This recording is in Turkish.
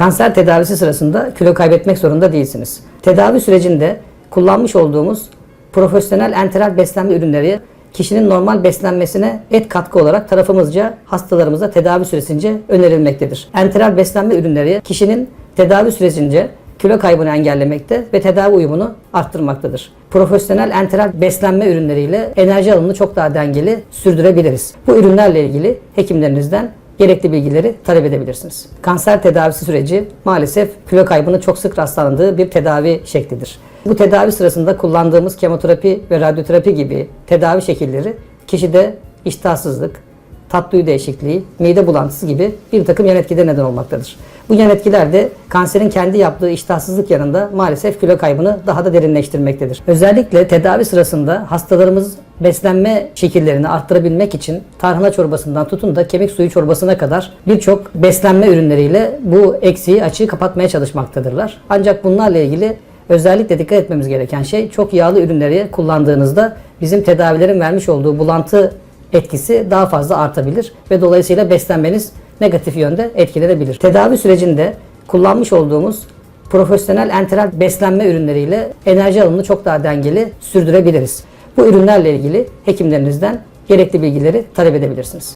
Kanser tedavisi sırasında kilo kaybetmek zorunda değilsiniz. Tedavi sürecinde kullanmış olduğumuz profesyonel enteral beslenme ürünleri kişinin normal beslenmesine et katkı olarak tarafımızca hastalarımıza tedavi süresince önerilmektedir. Enteral beslenme ürünleri kişinin tedavi süresince kilo kaybını engellemekte ve tedavi uyumunu arttırmaktadır. Profesyonel enteral beslenme ürünleriyle enerji alımını çok daha dengeli sürdürebiliriz. Bu ürünlerle ilgili hekimlerinizden gerekli bilgileri talep edebilirsiniz. Kanser tedavisi süreci maalesef kilo kaybının çok sık rastlandığı bir tedavi şeklidir. Bu tedavi sırasında kullandığımız kemoterapi ve radyoterapi gibi tedavi şekilleri kişide iştahsızlık, tat duyu değişikliği, mide bulantısı gibi bir takım yan etkide neden olmaktadır. Bu yan etkiler de kanserin kendi yaptığı iştahsızlık yanında maalesef kilo kaybını daha da derinleştirmektedir. Özellikle tedavi sırasında hastalarımız beslenme şekillerini arttırabilmek için tarhana çorbasından tutun da kemik suyu çorbasına kadar birçok beslenme ürünleriyle bu eksiği açığı kapatmaya çalışmaktadırlar. Ancak bunlarla ilgili özellikle dikkat etmemiz gereken şey çok yağlı ürünleri kullandığınızda bizim tedavilerin vermiş olduğu bulantı etkisi daha fazla artabilir ve dolayısıyla beslenmeniz negatif yönde etkilenebilir. Tedavi sürecinde kullanmış olduğumuz profesyonel enteral beslenme ürünleriyle enerji alımını çok daha dengeli sürdürebiliriz. Bu ürünlerle ilgili hekimlerinizden gerekli bilgileri talep edebilirsiniz.